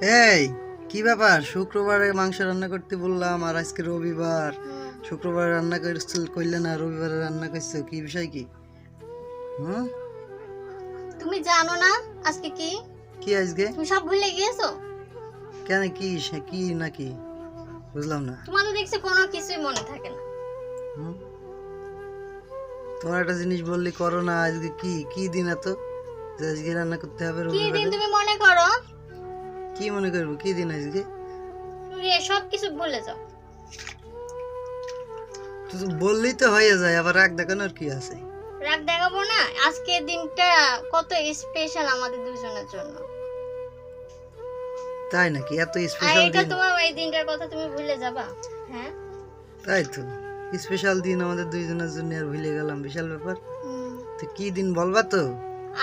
এই কি ব্যাপার? শুক্রবারে মাংস রান্না করতে বললাম আর আজকে রবিবার। শুক্রবারে রান্না করছিল কইলে না রবিবারে রান্না করছ কি বিষয় কি? হুম? তুমি জানো না আজকে কি? কি আজকে? তুমি সব ভুলে গিয়েছো? কেন কি সে কি নাকি? বুঝলাম না। তোমার তো দেখছি কোনো কিছুই মনে থাকে না। হুম? তোমার একটা জিনিস বললি করো না আজকে কি কি দিন এত? আজকে রান্না করতে হবে কি দিন তুমি মনে করো? কি মনে করব? কি দিন আজকে? সব কিছু ভুলে যাও। তুই তো বললেই তো হয়ে যায় আবার রাগ দেখানোর কি আছে? রাগ দেখাবো না আজকের দিনটা কত স্পেশাল আমাদের দুজনের জন্য। তাই নাকি? এত স্পেশাল এটা তোমার এই দিনটার কথা তুমি ভুলে যাবা হ্যাঁ? তাই তো। স্পেশাল দিন আমাদের দুইজনের জন্য আর ভুলে গেলাম বিশাল ব্যাপার। তো কি দিন বলবা তো?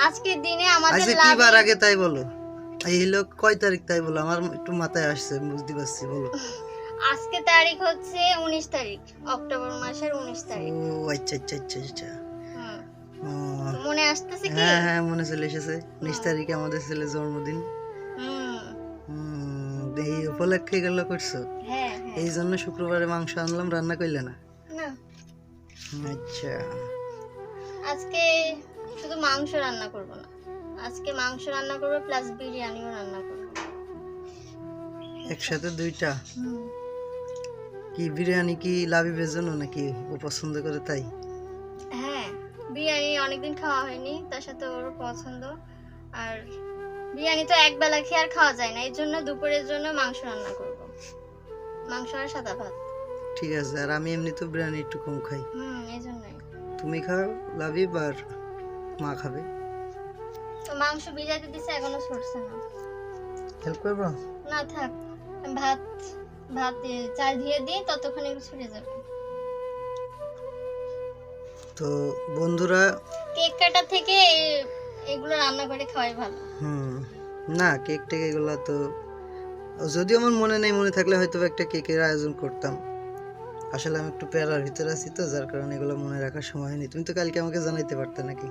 আজকের দিনে আমাদের আজকে কি বার আগে তাই বলো। এই লোক কয় তারিখ তাই বলো? আমার একটু মাথায় আসছে বুঝতে পারছি বলো। আজকে তারিখ হচ্ছে উনিশ তারিখ অক্টোবর মাসের উনিশ ও তারিখ আচ্ছা আচ্ছা আচ্ছা। আচ্ছা মনে আসতেছে কি? হ্যাঁ হ্যাঁ মনে চলে এসেছে। উনিশ তারিখে আমাদের ছেলের জন্মদিন। এই উপলক্ষে গেল করছ? হ্যাঁ হ্যাঁ। এই জন্য শুক্রবারে মাংস আনলাম রান্না করলে না? না। আচ্ছা। আজকে শুধু মাংস রান্না করব না। আজকে মাংস রান্না করব প্লাস বিরিয়ানিও রান্না করব। একসাথে দুইটা? কি বিরিয়ানি কি লাভিবের জন্য নাকি ও পছন্দ করে তাই? হ্যাঁ বিরিয়ানি অনেকদিন খাওয়া হয়নি তার সাথে ওর পছন্দ। আর বিরিয়ানি তো এক বেলা খেয়ে আর খাওয়া যায় না এই জন্য দুপুরের জন্য মাংস রান্না করব। মাংস আর সাদা ভাত। ঠিক আছে আর আমি এমনি তো বিরিয়ানি একটু কম খাই। হুম এই জন্যই। তুমি খাও লাভিব আর মা খাবে। মাংস ভিজাতে দিছে এখনও সরছে না। হেল্প করব? না থাক। ভাত ভাত চাল দিয়ে দিই ততক্ষণে ছুটে যাবে। তো বন্ধুরা কেক কাটা থেকে এগুলো রান্না করে খাওয়াই ভালো। হুম না কেক টেক এগুলো তো যদিও আমার মনে নেই মনে থাকলে হয়তো একটা কেকের আয়োজন করতাম। আসলে আমি একটু প্যারার ভিতরে আছি তো যার কারণে এগুলো মনে রাখার সময় নেই তুমি তো কালকে আমাকে জানাইতে পারতে নাকি?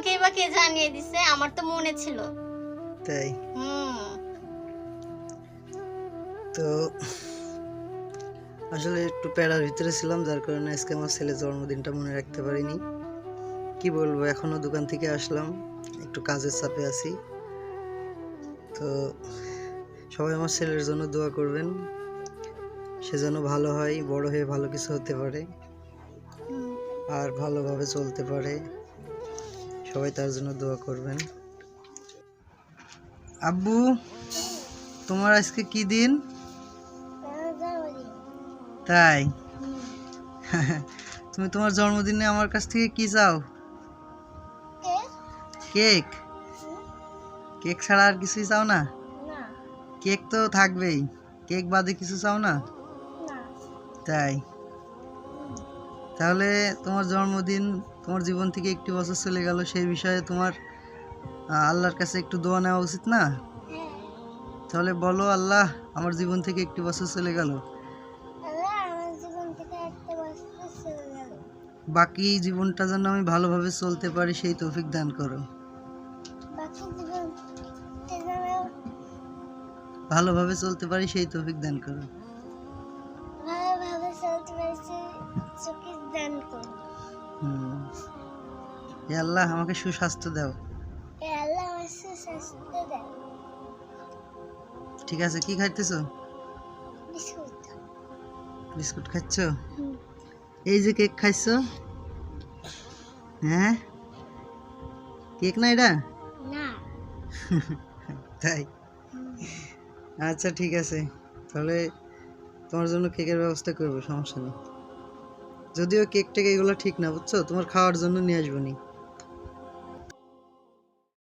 হুম আমাকে এবার কে জানিয়ে দিছে? আমার তো মনে ছিল। তাই? হুম। তো আসলে একটু প্যারার ভিতরে ছিলাম যার কারণে আজকে আমার ছেলের জন্মদিনটা মনে রাখতে পারিনি। কি বলব এখনও দোকান থেকে আসলাম একটু কাজের চাপে আছি। তো সবাই আমার ছেলের জন্য দোয়া করবেন। সে যেন ভালো হয় বড় হয়ে ভালো কিছু হতে পারে। আর ভালোভাবে চলতে পারে। সবাই তার জন্য দোয়া করবেন। আব্বু তোমার আজকে কি দিন? তাই? তুমি তোমার জন্মদিনে আমার কাছ থেকে কি চাও? কেক? কেক ছাড়া আর কিছুই চাও না? কেক তো থাকবেই। কেক বাদে কিছু চাও না? তাই? তাহলে তোমার জন্মদিন তোমার জীবন থেকে একটি বছর চলে গেল সেই বিষয়ে তোমার আল্লাহর কাছে একটু দোয়া নেওয়া উচিত না? তাহলে বলো আল্লাহ আমার জীবন থেকে একটি বছর চলে গেল। বাকি জীবনটা যেন আমি ভালোভাবে চলতে পারি সেই তৌফিক দান করো। ভালোভাবে চলতে পারি সেই তৌফিক দান করো। হে আল্লাহ আমাকে সুস্বাস্থ্য দাও। ঠিক আছে কি খাইতেছো? বিস্কুট। খাচ্ছ এই যে কেক খাইছো? হ্যাঁ? কেক না এটা? না। তাই? আচ্ছা ঠিক আছে। তাহলে তোমার জন্য কেকের ব্যবস্থা করব সমস্যা নেই। যদিও কেক টেক এগুলো ঠিক না বুঝছ? তোমার খাওয়ার জন্য নিয়ে আসব নি।